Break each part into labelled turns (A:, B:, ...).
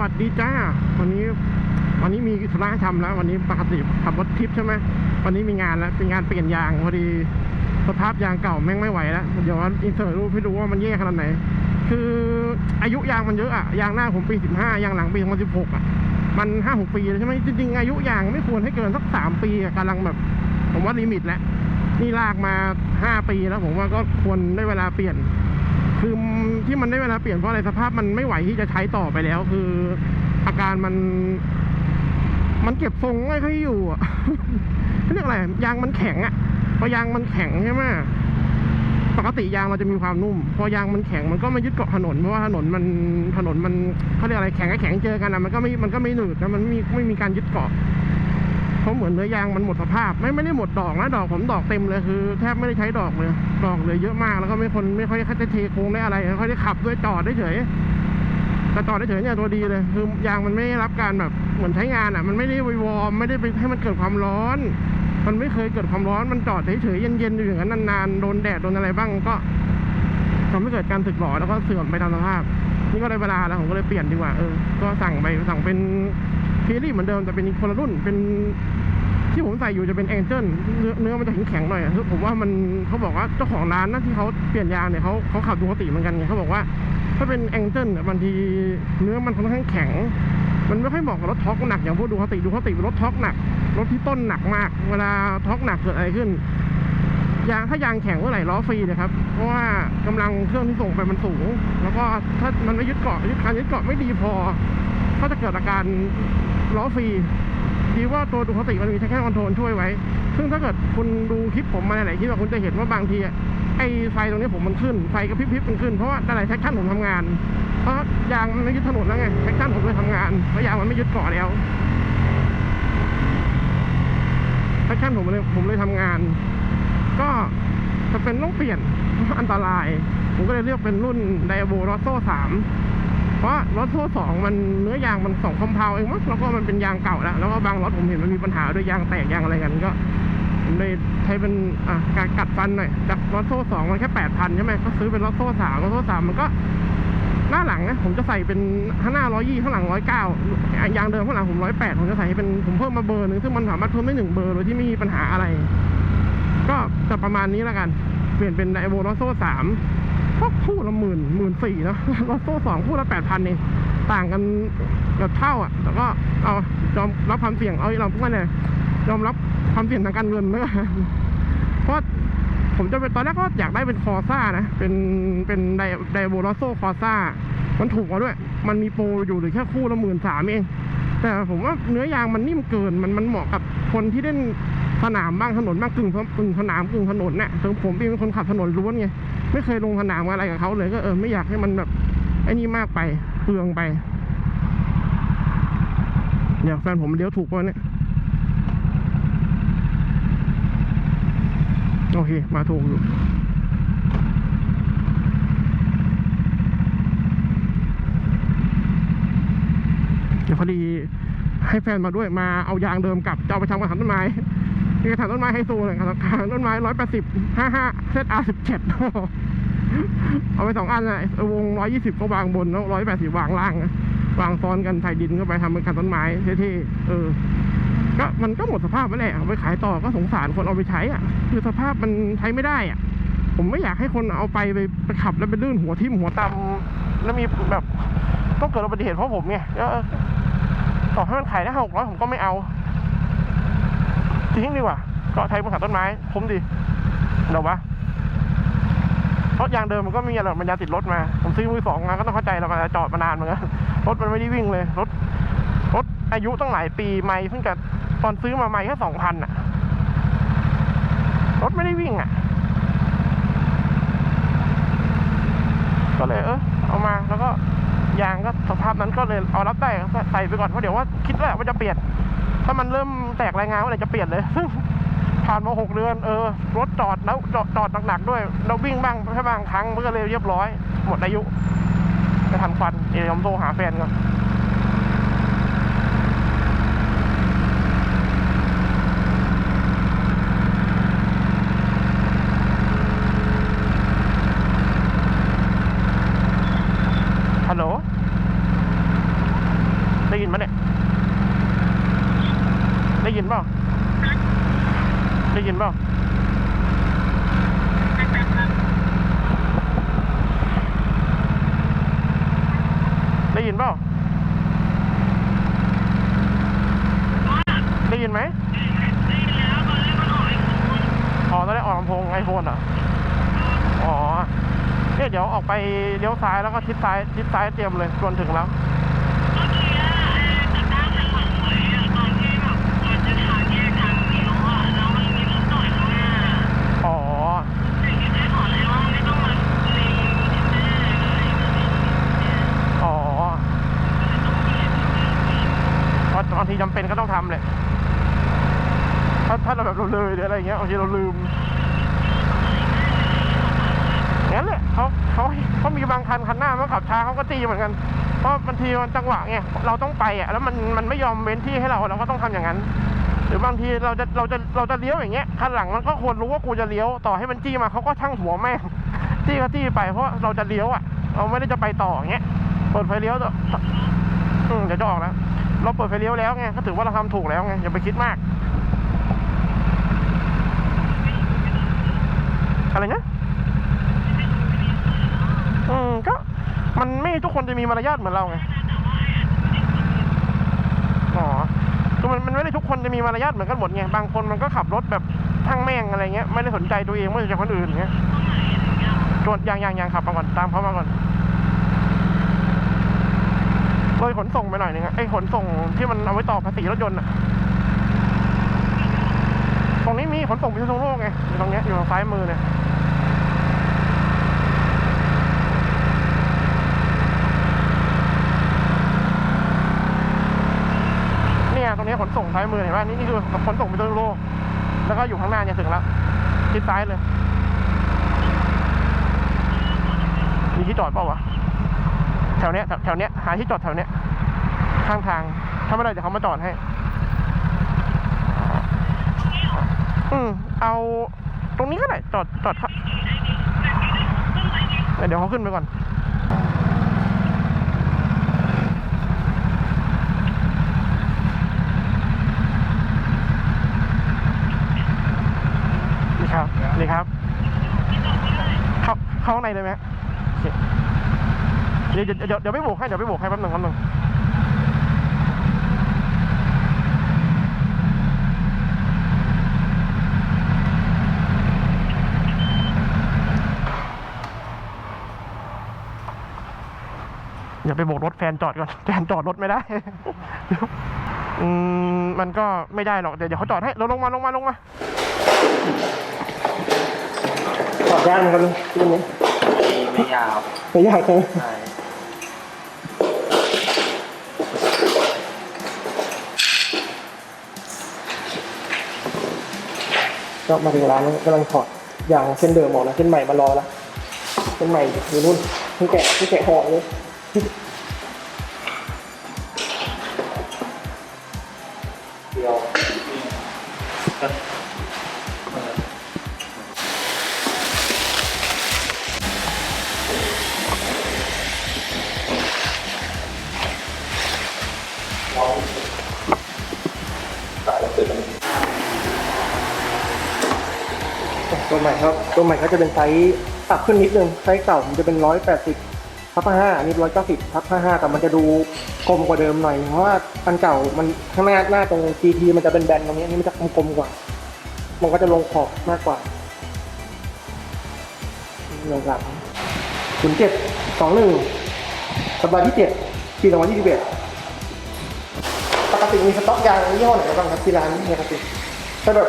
A: วัสดีจ้า วันนี้ วันนี้มีธุระทำแล้ว วันนี้ปกติขับรถทิปใช่ไหมวันนี้มีงานแล้วเป็นงานเปลี่ยนยางพอดีสภาพยางเก่าแม่งไม่ไหวแล้วเดี๋ยวอินเสิร์ตรูปให้ดูว่ามันแย่ขนาดไหน คืออายุยางมันเยอะอะยางหน้าผมปี15ยางหลังปี2016อะมันห้าหกปีใช่ไหมจริงๆอายุยางไม่ควรให้เกินสักสามปีอะกำลังแบบ ผมว่าลิมิตแล้วนี่ลากมาห้าปีแล้วผมว่าก็ควรได้เวลาเปลี่ยน คือ ที่มันได้เวลาเปลี่ยนเพราะอะไรสภาพมันไม่ไหวที่จะใช้ต่อไปแล้ว คืออาการมัน มันเก็บทรงไม่ค่อยอยู่อะเขาเรียกอะไรยางมันแข็งอะพอยางมันแข็งใช่ไหมปกติยางเราจะมีความนุ่ม พอยางมันแข็งมันก็ไม่ยึดเกาะถนนเพราะว่าถนนมันถนนมันเขาเรียกอะไรแข็งกับแข็งเจอกันอะมันก็ไม่มันก็ไม่หนืดนะมันไม่มีไม่มีการยึดเกาะ เพราะเหมือนเนื้อยางมันหมดสภาพ ไม่ไม่ได้หมดดอกนะดอกผมดอกเต็มเลยคือแทบไม่ได้ใช้ดอกเลย ดอกเลยเยอะมากแล้วก็ไม่คนไม่ค่อยได้เทโค้งได้อะไรไม่ค่อยได้ขับด้วยจอดได้เฉยแต่จอดได้เฉยเนี่ยตัวดีเลย คือยางมันไม่ได้รับการแบบเหมือนใช้งานอะ มันไม่ได้ไปวอร์มไม่ได้ไปให้มันเกิดความร้อน มันไม่เคยเกิดความร้อนมันจอดเฉยๆเย็นๆอยู่อย่างนั้นนานๆโดนแดดโดนอะไรบ้างก็ทำให้เกิดการสึกหรอแล้วก็เสื่อมไปตามสภาพ นี่ก็ได้เวลาแล้วผมก็เลยเปลี่ยนดีกว่าเออก็สั่งไปสั่งเป็น พีรี่เหมือนเดิมแต่เป็นคนละรุ่น เป็นที่ผมใส่อยู่จะเป็นแองเจิลเนื้อเนื้อมันจะแข็งๆหน่อยอะคือผมว่ามันเขาบอกว่าเจ้าของร้านนะที่เขาเปลี่ยนยางเนี่ยเขาเขาขับดูปกติเหมือนกันไงเขาบอกว่า ถ้าเป็นแองเจิลเนี่ยบางทีเนื้อมันค่อนข้างแข็ง มันไม่ค่อยเหมาะกับรถท็อกหนักอย่างพวกดูคติดูคติเป็นรถท็อกหนักรถที่ต้นหนักมาก เวลาท็อกหนักเกิดอะไรขึ้นยางถ้ายางแข็งเมื่อไหร่ล้อฟรีเลยครับ เพราะว่ากำลังเครื่องที่ส่งไปมันสูง แล้วก็ถ้ามันไม่ยึดเกาะยึดการยึดเกาะไม่ดีพอ ก็จะเกิดอาการ ล้อฟรีดีว่าตัวดูคติมันมีแค่คอนโทรลช่วยไว้ ซึ่งถ้าเกิดคุณดูคลิปผมมาหลายๆคลิปคุณจะเห็นว่าบางทีไอ้ไฟตรงนี้ผมมันขึ้น ไฟกระพริบๆมันขึ้น เพราะว่าอะไรแท็กชั่นผมทำงาน เพราะยางมันไม่ยึดถนนแล้วไงแท็กชั่นผมเลยทำงานเพราะยางมันไม่ยึดเกาะแล้วแท็กชั่นผมเลยผมเลยทำงาน ก็จะเป็นต้องเปลี่ยนเพราะอันตราย ผมก็เลยเลือกเป็นรุ่นไดโบรอโซ่สาม เพราะรถโซ่สองมันเนื้อยางมันสองคอมเพลเองมั้งแล้วก็มันเป็นยางเก่าแล้วแล้วก็บางรถผมเห็นมันมีปัญหาด้วยยางแตกยางอะไรกันก็ผมเลยใช้เป็นอะการกัดฟันหน่อยจากรถโซ่สองมันแค่แปดพันใช่ไหมก็ซื้อเป็นรถโซ่สามรถโซ่สามมันก็หน้าหลังนะผมจะใส่เป็นข้างหน้าร้อยยี่ข้างหลังร้อยเก้ายางเดิมข้างหลังผมร้อยแปดผมจะใส่ให้เป็นผมเพิ่มมาเบอร์หนึ่งซึ่งมันสามารถเพิ่มได้หนึ่งเบอร์โดยที่ไม่มีปัญหาอะไร ก็จะประมาณนี้แล้วกัน เปลี่ยนเป็นไดโวลอโซ่สาม ก็คู่ละหมื่นหมื่นสี่เนะลอโซ่สองคู่ละแปดพันเองต่างกันแบบเท่าอะแต่ก็เอายอมรับความเสี่ยงเอาเราพูดว่าไงยอมรับความเสี่ยงทางการเงินแล้วกันเพราะผมจะเป็นตอนแรกก็อยากได้เป็นคอซ่านะ เป็นเป็นไดไดโวลอโซ่คอซ่า มันถูกกว่าด้วย มันมีโปรอยู่หรือแค่คู่ละหมื่นสามเอง แต่ผมว่าเนื้อยางมันนิ่มเกิน มันมันเหมาะกับคนที่เล่นสนามบ้างถนนบ้างกึ่งกึ่งสนามกึ่งถนนเนี่ยถึงผมเองเป็นคนขับถนนล้วนไง ไม่เคยลงสนามอะไรกับเขาเลยก็เออไม่อยากให้มันแบบไอ้นี่มากไปเปลืองไปเดี๋ยวแฟนผมเลี้ยวถูกป่ะเนี่ยโอเค มาถูกอยู่เดี๋ยวพอดีให้แฟนมาด้วยมาเอายางเดิมกลับจะเอาไปทำกระถางต้นไม้ มีกระถางต้นไม้ไฮโซเลยกระถางต้นไม้ร้อยแปดสิบห้าห้าเซตอาร์สิบเจ็ดเอาไปสองอันนะเออวงร้อยยี่สิบก็วางบนแล้วร้อยแปดสิบวางล่างนะวางซ้อนกันใส่ดินก็ไปทำเป็นกระถางต้นไม้เท่ๆเออ ก็มันก็หมดสภาพไปแหละเอาไปขายต่อก็สงสารคนเอาไปใช้อะ คือสภาพมันใช้ไม่ได้อะ ผมไม่อยากให้คนเอาไปไปไปขับแล้วไปลื่นหัวทิ่มหัวตำแล้วมีแบบต้องเกิดอุบัติเหตุเพราะผมไงก็ต่อให้มันขายได้หกร้อยผมก็ไม่เอา ทิ้งดีกว่าก็ใช้บนขัดต้นไม้คุ้มดีเดี๋ยววะรถยางเดิมมันก็มีอะไรมันยางติดรถมา ผมซื้อมือสองมาก็ต้องเข้าใจแล้วมันจอดมานานเหมือนกันรถมันไม่ได้วิ่งเลย รถ รถอายุตั้งหลายปีไม่เพิ่งจะตอนซื้อมาใหม่แค่สองพันอะรถไม่ได้วิ่งอะก็เลยเออเอามาแล้วก็ยางก็สภาพนั้นก็เลยเอารับได้ใส่ไปก่อนเพราะเดี๋ยวว่าคิดแล้วว่าจะเปลี่ยน ถ้ามันเริ่ม แตกรายงานว่าอะไรจะเปลี่ยนเลย ผ่านมาหกเดือนเออรถจอดแล้วจอดจอดหนักๆด้วย เราวิ่งบ้างแค่บางครั้งเพื่อเลยเรียบร้อย หมดอายุไปทันควันเดี๋ยวผมโทรหาแฟนก่อนฮัลโหล ได้ยินไหมเนี่ย ได้ยินเปล่า ได้ยินเปล่า ได้ยินเปล่า ได้ ยินไหมอ๋อตอนแรกออกลำโพงไอโฟนเหรออ๋อ เนี่ยเดี๋ยวออกไปเลี้ยวซ้ายแล้วก็ทิศซ้ายทิศซ้ายเตรียมเลยจนถึงแล้วอ๋ออ๋อเพราะบางทีจำเป็นก็ต้องทำเลย ถ้าถ้าเราแบบเราเลยหรืออะไรเงี้ยบางทีเราลืมงั้นแหละเขาเขาเขามีบางคันคันหน้ามาขับช้าเขาก็ตีเหมือนกัน เพราะบางทีมันจังหวะไงเราต้องไปอะแล้วมันมันไม่ยอมเว้นที่ให้เราเราก็ต้องทำอย่างนั้น หรือบางทีเราจะเราจะเราจะเลี้ยวอย่างเงี้ยคันหลังมันก็ควรรู้ว่ากูจะเลี้ยวต่อให้มันจี้มาเขาก็ช่างหัวแม่งจี้ก็จี้ไปเพราะเราจะเลี้ยวอะ เราไม่ได้จะไปต่ออย่างเงี้ยเปิดไฟเลี้ยวต่ออืมเดี๋ยวจะออกแล้วเราเปิดไฟเลี้ยวแล้วไงก็ถือว่าเราทำถูกแล้วไงอย่าไปคิดมาก อะไรนะอืมก็มันไม่ทุกคนจะมีมารยาทเหมือนเราไงอ๋อคือมันมันไม่ได้ทุกคนจะมีมารยาทเหมือนกันหมดไงบางคนมันก็ขับรถแบบทั้งแม่งอะไรเงี้ยไม่ได้สนใจตัวเองไม่สนใจคนอื่นเงี้ยจนยังยังยังขับมาก่อนตามเขามาก่อนเลยขนส่งไปหน่อยนึงอะไอ้ขนส่งที่มันเอาไว้ต่อภาษีรถยนต์อะ ตรงนี้มีขนส่งพิษณุโลกไงอยู่ตรงเนี้ยอยู่ทางซ้ายมือเนี่ยเนี่ยตรงนี้ขนส่งซ้ายมือเห็นป่ะนี่นี่คือขนส่งไปตัวโลกแล้วก็อยู่ข้างหน้าเนี่ยถึงแล้วชิดซ้ายเลยมีที่จอดเปล่าวะแถวเนี้ยแถวแถวเนี้ยหาที่จอดแถวเนี้ยข้างทางถ้าไม่ได้เดี๋ยวเขามาจอดให้ อืมเอาตรงนี้ก็ได้จอดจอดครับเดี๋ยวเขาขึ้นไปก่อน นี่ครับ นี่ครับ เข้าเข้าข้างในเลยไหมเดี๋ยวเดี๋ยวเดี๋ยวเดี๋ยวไปโบกให้ เดี๋ยวไปโบกให้แป๊บหนึ่งแป๊บหนึ่ง อย่าไปโบกรถแฟนจอดก่อนแฟนจอดรถไม่ได้ อืมมันก็ไม่ได้หรอก เดี๋ยวเดี๋ยวเขาจอดให้เราลงมาลงมาลงมาจอดยากเหมือนกันเลยที่ตรงนี้
B: ไม่ยาว
A: ไม่ยากใช่ไหม
B: ใช่
A: ก็มาถึงร้านแล้วกำลังถอดอย่างเส้นเดิมออกนะเส้นใหม่มารอแล้วเส้นใหม่อยู่นู่นเพิ่งแกะเพิ่งแกะห่อเลย
B: เดียว
A: ตัวใหม่ครับ ตัวใหม่ก็จะเป็นไซส์ปรับขึ้นนิดนึง ไซส์เก่ามันจะเป็นร้อยแปดสิบ ทับห้าอันนี้ร้อยเก้าสิบทับห้าห้าแต่มันจะดูกลมกว่าเดิมหน่อย เพราะว่าอันเก่ามันข้างหน้าหน้าตรง GT มันจะเป็นแบนตรงนี้อันนี้มันจะกลมๆกว่า มันก็จะลงขอบมากกว่าลงหลังศูนย์เจ็ดสองหนึ่งสัปดาห์ที่เจ็ดปีสองพันยี่สิบเอ็ดปกติมีสต็อกยางยี่ห้อไหนบ้างครับที่ร้านเนี่ยครับพี่ถ้าแบบ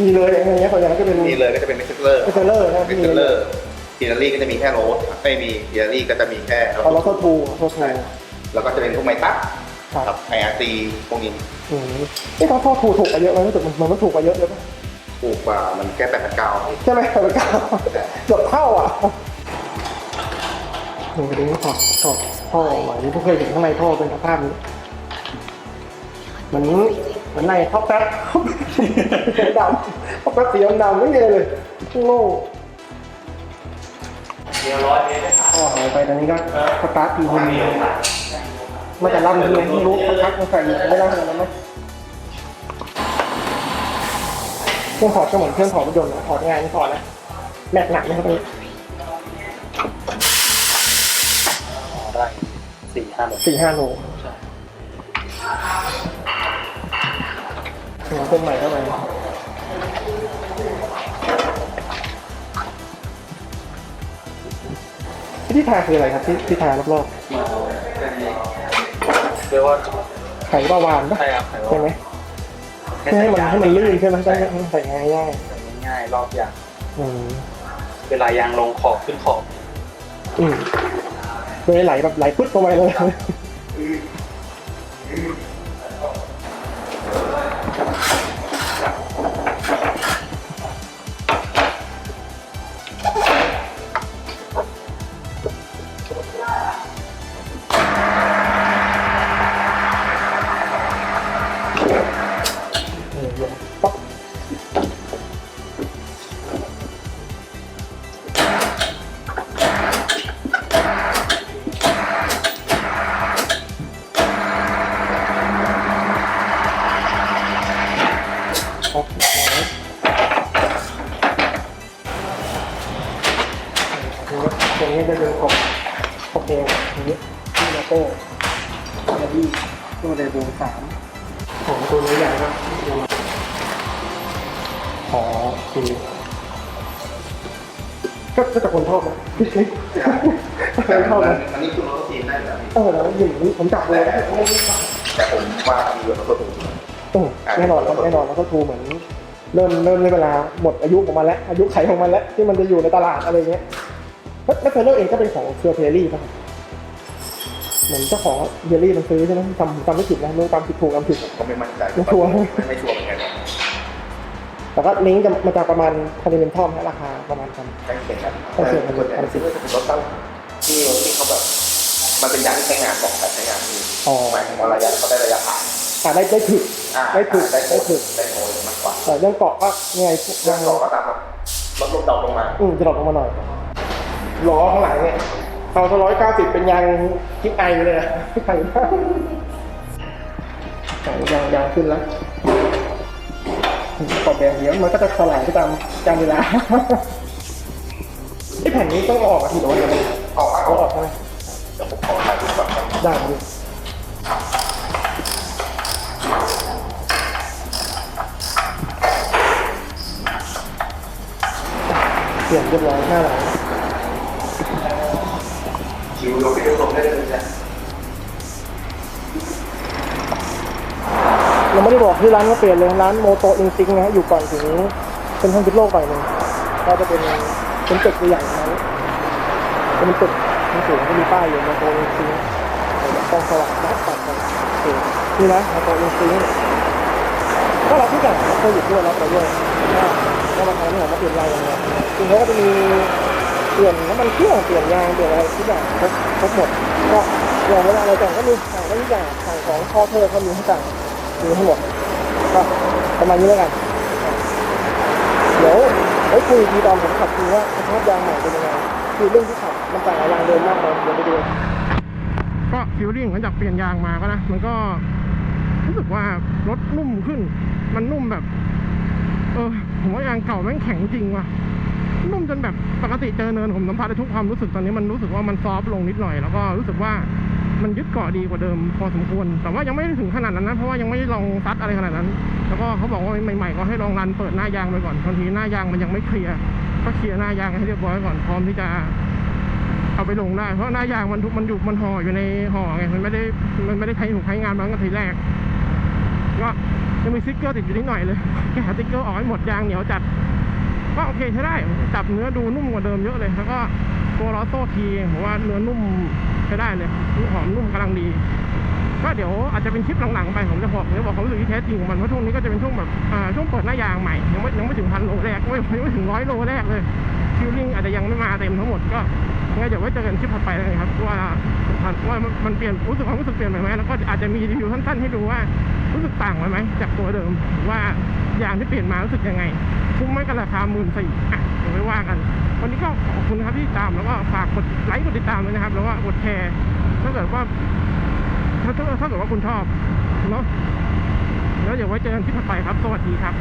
A: มีเลยอะไรเงี้ยส่วนใหญ่ก็จะเป็น
C: นี่เลยก็จะเป็นเมสเซอร์
A: เมสเซอร์นะครับ
C: เมสเซอร์ ฟินารี่ก็จะมีแค่โรสไม่มีฟินารี่ก็จะมีแค่
A: เอาเราโทษทูโทษทู
C: แล้วก็จะเป็นพวกไมตัส
A: ครับ
C: กับ ไออาร์ซีพวกนี้
A: อืมเอ้ยเขาโทษทูถูกกว่าเยอะไหมรู้สึกมันมันก็ถูกกว่าเยอะเลยปะ
C: ถูกกว่ามันแค่แปดพันเก้า
A: ใช่ไหมแต่ละเก้าเกือบเท่าอะหนูไปดูถอดถอดท่อใหม่นี่เพิ่งเคยเห็นข้างในท่อเป็นสภาพนี้เหมือนเหมือนในท่อแป๊บสีดำท่อแป๊บสีดำๆไม่มีอะไรเลยโล่ง
B: เดียวร้อยเมตรไม่ขาด
A: ท่อหายไปตอนนี้ก็สตาร์ททีนึง
D: มาแต่ลำทีไงไม่รู้พักๆมันใส่อยู่ไม่ได้ขนาดนั้นไหมเครื่องถอดก็เหมือนเครื่องถอดรถยนต์นะถอดง่ายไม่ถอดนะแบกหนักนะครับตรงนี้
B: ได้สี่ห้าโล
D: สี่ห้าโล
B: ใช่
D: หัวเป็นใหม่เข้าไป ที่ที่ทาคืออะไรครับที่ที่ทารอบ
B: มาเรียกว่า
D: ๆไข่ปลาวานปะ
B: ใช่ครับ
D: ใช่ไหมเพื่อให้มันให้มันลื่นใช่ไหมใช่ใส่ง่ายง่าย
B: ง่ายๆรอบอย่าง
D: ๆอืม
B: เวลายางลงขอบขึ้นขอบ
D: อืมเลยไหลแบบไหลปึ๊ดลงไปเลย ตัวเดบูสามของตัวนี้ใหญ่ครับอ๋อคือก็ก็จะคนชอบนะคนชอบนะ
C: อันนี้คือรถทีมได้อยู่แล้วพี่
D: เออแล้วอย่างนี้ผมจับเลยนะไม่ไม่ไม่
C: แต่ผมว่ามีรถตัวถูก
D: เออแน่นอนครับแน่นอนแล้วก็ทูเหมือนเริ่มเริ่มในเวลาหมดอายุของมันแล้วอายุไขของมันแล้วที่มันจะอยู่ในตลาดอะไรเงี้ยแล้วแล้วเฟลเลอร์เองก็เป็นของเครือเพลลี่ป่ะครับเห มือนเจ้าของเยลลี่มันซื้อใช่ไหมจำจำไม่ผิดนะไม่รู้จำผิดถูกจำผิด
C: ก็ไม่มั่นใจ
D: ไม่ชัวร์
C: ไม่ชัวร์เหมือนกัน
D: แต่ก็ลิงก์จะมาจากประมาณพันเดนทอมนะราคาประมาณพัน
C: ใกล้เคียงกัน
D: ใกล้เคียงกัน
C: ส่วนใหญ่ซื้อจะเป็นรถตั้งที่ที่เขาแบบ มันเป็นยางที่ใช้งานบอกแบบใช้งานที่
D: อ๋อ
C: หมายถึงว่าระยะเขาได้ระยะผ่าน
D: อ่าได้ได้ถึก
C: อ่า
D: ได้ถึก
C: ได้
D: ได้ถึก
C: ได้โผล่มากกว่า
D: แต่เรื่องเกาะก็ยังไงพวก
C: เรื่อง
D: ยัง
C: สองก็ตามครับลดลงดอกลงมา
D: อืมจะดรอปลงมาหน่อยล้อข้างหลังเนี่ย เอาตัวร้อยเก้าสิบเป็นยางคิปไอเลยนะไข่มากยางยางยางขึ้นแล้วขอบแดงเดียวมันก็จะสลายไปตามตามเวลาไอแผ่นนี้ต้องออกมาทีหรือว่ายังไง
C: ออก
D: ออกใช่ไหม
C: เดี๋ยวผมขอถ่ายรูก่อน
D: ได้ครับพี่เปลี่ยนเรียบร้อยหน้าหลัง
C: คิวยกไปยกลงได้เลยนะ
D: ยังไม่ได้บอกที่ร้านก็เปลี่ยนเลยร้านโมโตอินซิงนะฮะอยู่ก่อนถึงเป็นทางพิษโลกหน่อยหนึงก็จะเป็นเป็นตึกใหญ่ๆนั้นจะเป็นตึกสูงๆก็มีป้ายอยู่โมโตอินซิงกองสว่างนะตัดกันนี่นะโมโตอินซิงก็รับทุกอย่างรับโควิดด้วยรับไปด้วยว่าว่ามาทำนี่ของมาเปลี่ยนยางยังไงจริงเขาก็จะมี เปลี่ยนน้ำมันเครื่องเปลี่ยนยางเปลี่ยนอะไรทุกอย่างครบครบหมดก็อย่างเวลาอะไรต่างก็มีสั่งได้ทุกอย่างสั่งของคอเทอเขามีให้สั่งมีทั้งหมดก็ประมาณนี้แล้วกันเดี๋ยวไว้คุยอีกทีตอนผมขับดูว่าสภาพยางใหม่เป็นยังไงคือเรื่องที่ขับมันต่างกับยางเดิมมากเลยเดี๋ยวไปดูก็ฟิลลิ่งหลังจากเปลี่ยนยางมาก็นะมันก็รู้สึกว่ารถนุ่มขึ้น มันนุ่มแบบ เออผมว่ายางเก่าแม่งแข็งจริงว่ะ นุ่มจนแบบปกติเจอเนินผมสัมผัสได้ทุกความรู้สึกตอนนี้มันรู้สึกว่ามันซอฟต์ลงนิดหน่อยแล้วก็รู้สึกว่ามันยึดเกาะดีกว่าเดิมพอสมควร แต่ว่ายังไม่ถึงขนาดนั้นนะเพราะว่ายังไม่ลองซัดอะไรขนาดนั้น แล้วก็เขาบอกว่าใหม่ๆก็ให้ลองรันเปิดหน้ายางไปก่อนบางทีหน้ายางมันยังไม่เคลียร์ก็เคลียร์หน้ายางให้เรียบร้อยก่อนพร้อมที่จะเอาไปลงได้ เพราะหน้ายางมันทุกมันอยู่มันห่ออยู่ในห่อไงมันไม่ได้มันไม่ได้ใช้ถูกใช้งานมาตั้งแต่ทีแรกก็ยังมีสติ๊กเกอร์ติดอยู่นิดหน่อยเลยแกะสติ๊กเกอร์ออกให้หมดยางเหนียวจัด ก็โอเคใช้ได้ จับเนื้อดูนุ่มกว่าเดิมเยอะเลย แล้วก็ตัวล้อโซ่ทีผมว่าเนื้อนุ่มใช้ได้เลยหอมนุ่มกำลังดีก็เดี๋ยวอาจจะเป็นคลิปหลังๆไปผมจะบอกเดี๋ยบอกความรู้สึกที่แท้จริงของมันเพราะช่วงนี้ก็จะเป็นช่วงแบบอ่าช่วงเปิดหน้ายางใหม่ยังไม่ยังไม่ถึงพันโลแรกไม่ยังไม่ถึงร้อยโลแรกเลยคิวลิ่งอาจจะยังไม่มาเต็มทั้งหมดก็ยังไงเดี๋ยวไว้เจอกันคลิปถัดไปแล้วกันครับว่าว่ามันมันเปลี่ยนรู้สึกความรู้สึกเปลี่ยนไปไหมแล้วก็อาจจะมีรีวิวสั้นๆให้ดูว่า รู้สึกต่างไหมจากตัวเดิมว่ายางที่เปลี่ยนมารู้สึกยังไง คุ้มไหมกับราคาหมื่นสี่อะเดี๋ยวไว้ว่ากัน วันนี้ก็ขอบคุณครับที่ตามแล้วก็ฝากกดไลค์กดติดตามด้วยนะครับ แล้วก็กดแชร์ถ้าเกิดว่า
A: ถ้าถ้าเกิดว่าคุณชอบเนาะแล้วเดี๋ยวไว้เจอกันที่ถัดไปครับ สวัสดีครับ